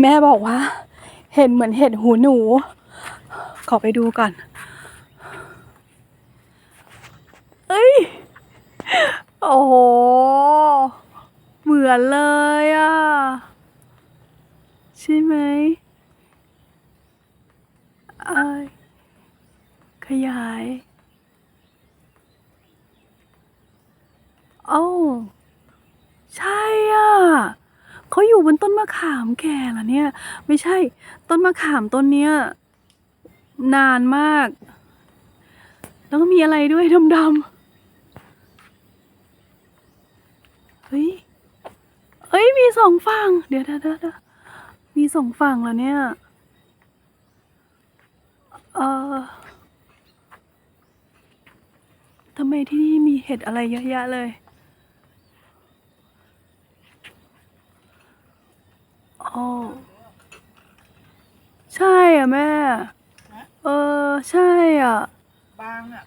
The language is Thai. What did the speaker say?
แม่บอกว่า เห็นเหมือนเห็ดหูหนู ขอไปดูก่อน เอ้ย โอ้โห เหมือนเลยอะ ใช่ไหมเอ้ยขยายเอ้าใช่อะ เขาอยู่บนต้นมะขามแก่เหรอเนี่ย ไม่ใช่ ต้นมะขามต้นเนี้ยนานมาก แล้วก็มีอะไรด้วยดำๆเฮ้ยเอ้ยมีสองฝั่ง เดี๋ยวเดี๋ยวเดี๋ยวเดี๋ยวมีสองฝั่งแล้วเนี่ย เออทำไมที่นี่มีเห็ดอะไรเยอะแยะเลย อ๋อใช่อะแม่ เออ ใช่อะ บางอะ